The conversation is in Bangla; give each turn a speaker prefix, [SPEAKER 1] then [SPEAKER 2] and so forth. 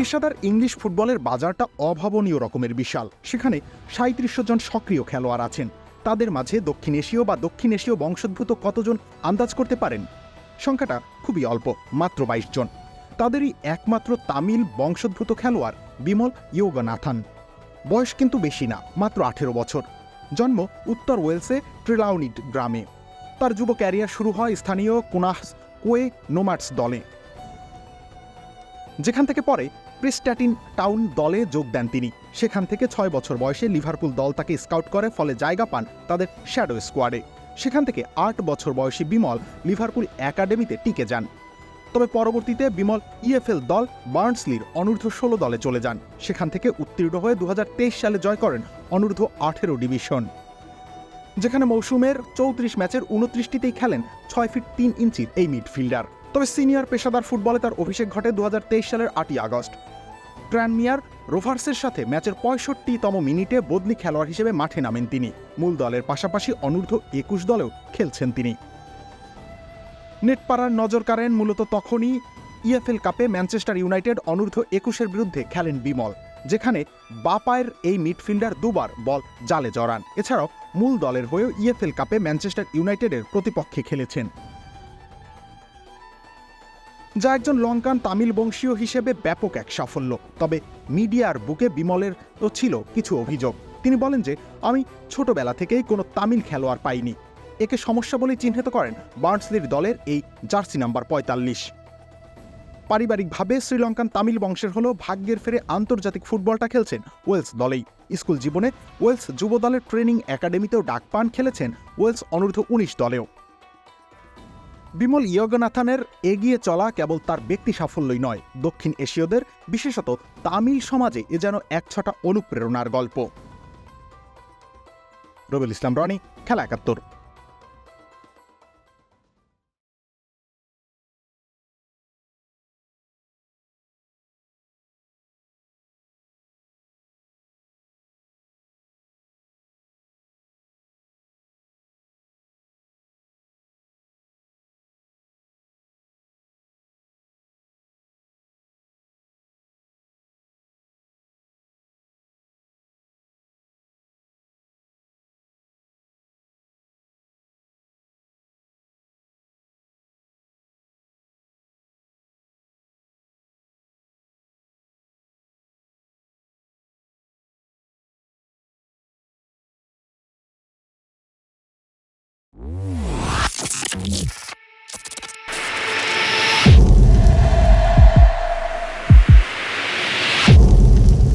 [SPEAKER 1] পেশাদার ইংলিশ ফুটবলের বাজারটা অভাবনীয় রকমের বিশাল। সেখানে সাঁত্রিশশো জন সক্রিয় খেলোয়াড় আছেন। তাদের মাঝে দক্ষিণ এশীয় বা দক্ষিণ এশীয় বংশোদ্ভূত কতজন আন্দাজ করতে পারেন? সংখ্যাটা খুবই অল্প, মাত্র বাইশ জন। তাদেরই একমাত্র তামিল বংশোদ্ভূত খেলোয়াড় বিমল ইয়োগনাথান। বয়স কিন্তু বেশি না, মাত্র আঠেরো বছর। জন্ম উত্তর ওয়েলসে ট্রিলাউনিট গ্রামে। তার যুব ক্যারিয়ার শুরু হয় স্থানীয় কোনাহস কোয়ে নোমাটস দলে। যেখান থেকে পরে প্রিস্ট্যাটিন টাউন দলে যোগ দেন তিনি। সেখান থেকে ছয় বছর বয়সে লিভারপুল দল তাকে স্কাউট করে, ফলে জায়গা পান তাদের শ্যাডো স্কোয়াডে। সেখান থেকে আট বছর বয়সী বিমল লিভারপুল একাডেমিতে টিকে যান। তবে পরবর্তীতে বিমল ইএফএল দল বার্নসলির অনূর্ধ্ব ষোলো দলে চলে যান। সেখান থেকে উত্তীর্ণ হয়ে দু হাজার তেইশ সালে জয় করেন অনূর্ধ্ব আঠেরো ডিভিশন। যেখানে মৌসুমের চৌত্রিশ ম্যাচের উনত্রিশটিতেই খেলেন ছয় ফিট তিন ইঞ্চির এই মিডফিল্ডার। তবে সিনিয়র পেশাদার ফুটবলে তার অভিষেক ঘটে দু হাজার তেইশ সালের আটই আগস্ট। ট্রানমিয়ার রোভার্সের সাথে ম্যাচের পঁয়ষট্টিতম মিনিটে বদলি খেলোয়াড় হিসেবে মাঠে নামেন তিনি। মূল দলের পাশাপাশি অনূর্ধ্ব একুশ দলেও খেলছেন তিনি। নেটপাড়ার নজর কাড়েন মূলত তখনই ইএফএল কাপে ম্যানচেস্টার ইউনাইটেড অনূর্ধ্ব একুশের বিরুদ্ধে খেলেন বিমল, যেখানে বাপায়ের এই মিডফিল্ডার দুবার বল জালে জড়ান। এছাড়াও মূল দলের হয়েও ইএফএল কাপে ম্যানচেস্টার ইউনাইটেডের প্রতিপক্ষে খেলেছেন। যা একজন লঙ্কান তামিল বংশীয় হিসেবে ব্যাপক এক সাফল্য। তবে মিডিয়ার বুকে বিমলের তো ছিল কিছু অভিযোগ। তিনি বলেন যে, আমি ছোটবেলা থেকেই কোনো তামিল খেলোয়াড় পাইনি। একে সমস্যা বলে চিহ্নিত করেন বার্নসলির দলের এই জার্সি নাম্বার পঁয়তাল্লিশ। পারিবারিকভাবে শ্রীলঙ্কান তামিল বংশের হলেও ভাগ্যের ফেরে আন্তর্জাতিক ফুটবলটা খেলছেন ওয়েলস দলেই। স্কুল জীবনে ওয়েলস যুব দলের ট্রেনিং একাডেমিতেও ডাক পান খেলেছেন ওয়েলস অনূর্ধ্ব উনিশ দলেও। বিমল ইয়গনাথানের এগিয়ে চলা কেবল তার ব্যক্তি সাফল্যই নয়। দক্ষিণ এশীয়দের, বিশেষত তামিল সমাজে, এ যেন এক ছটা অনুপ্রেরণার গল্প। রবিল ইসলাম, রনি, খেলা একাত্তর। Thank you.